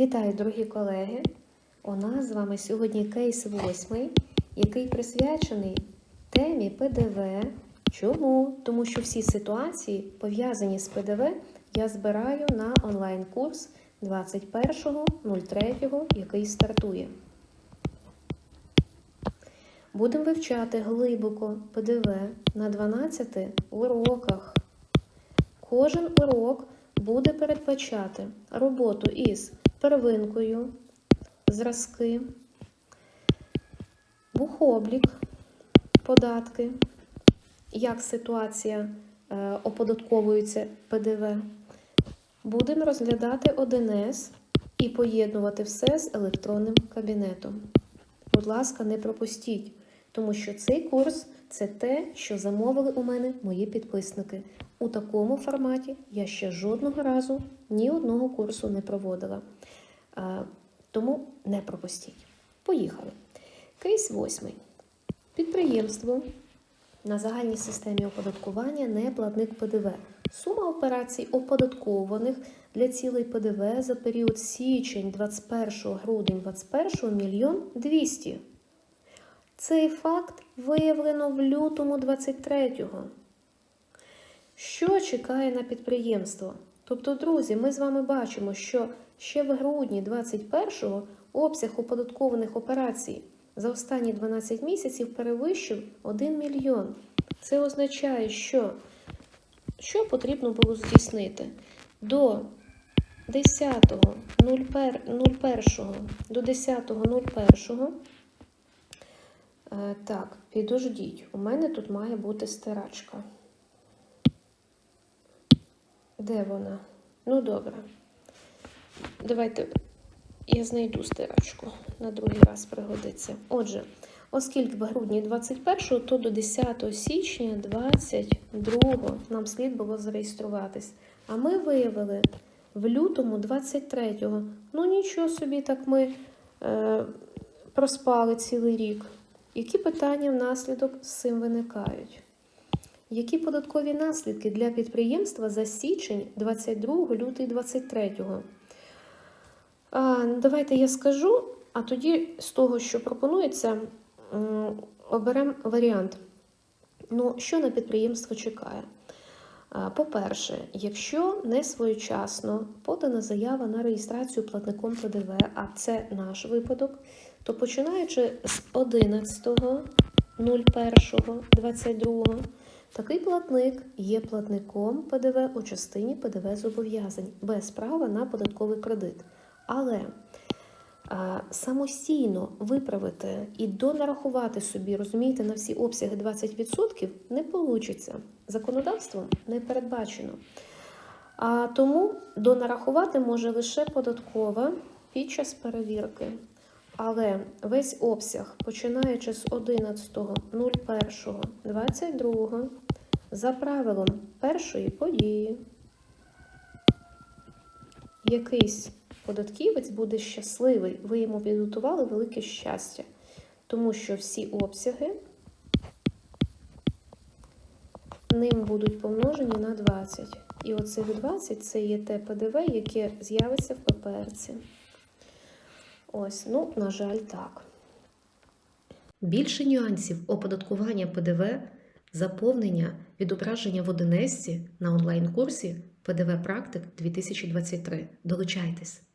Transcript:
Вітаю, дорогі колеги! У нас з вами сьогодні кейс 8, який присвячений темі ПДВ. Чому? Тому що всі ситуації, пов'язані з ПДВ, я збираю на онлайн-курс 21.03, який стартує. Будемо вивчати глибоко ПДВ на 12 уроках. Кожен урок буде передбачати роботу із первинкою, зразки, бухоблік, податки, як ситуація е, оподатковується ПДВ. Будемо розглядати 1С і поєднувати все з електронним кабінетом. Будь ласка, не пропустіть, тому що цей курс це те, що замовили у мене мої підписники. У такому форматі я ще жодного разу ні одного курсу не проводила. Тому не пропустіть. Поїхали. Кейс восьмий. Підприємство на загальній системі оподаткування не платник ПДВ. Сума операцій оподатковуваних для цілей ПДВ за період січень 21 грудень 21 мільйон 200. Цей факт виявлено в лютому 23-го. Що чекає на підприємство? Тобто, друзі, ми з вами бачимо, що ще в грудні 21-го обсяг оподаткованих операцій за останні 12 місяців перевищив 1 мільйон. Це означає, що що потрібно було здійснити до 10.01 до 10.01. Е, Так, підождіть, у мене тут має бути стирачка. Де вона? Ну, добре. Давайте я знайду стирачку. На другий раз пригодиться. Отже, оскільки в грудні 21, то до 10 січня 22 нам слід було зареєструватись. А ми виявили в лютому 23-го. Ну, нічого собі, так ми е, проспали цілий рік. Які питання внаслідок з цим виникають? Які податкові наслідки для підприємства за січень 22 лютий 23? А, давайте я скажу, а тоді з того, що пропонується, оберемо варіант. Ну, що на підприємство чекає? По-перше, якщо не своєчасно подана заява на реєстрацію платником ПДВ, а це наш випадок, то починаючи з 11.01.22, такий платник є платником ПДВ у частині ПДВ зобов'язань без права на податковий кредит. Але а, самостійно виправити і донарахувати собі, розумієте, на всі обсяги 20% не вийде. Законодавством не передбачено. А тому донарахувати може лише податкова під час перевірки. Але весь обсяг, починаючи з 11.01.22, за правилом першої події, якийсь податківець буде щасливий, ви йому підготували велике щастя, тому що всі обсяги ним будуть помножені на 20. І оцих 20 це є те ПДВ, яке з'явиться в ППРці. Ось, ну, на жаль, так. Більше нюансів оподаткування ПДВ, заповнення, відображення в Одинесці на онлайн-курсі ПДВ Практик 2023. Долучайтесь!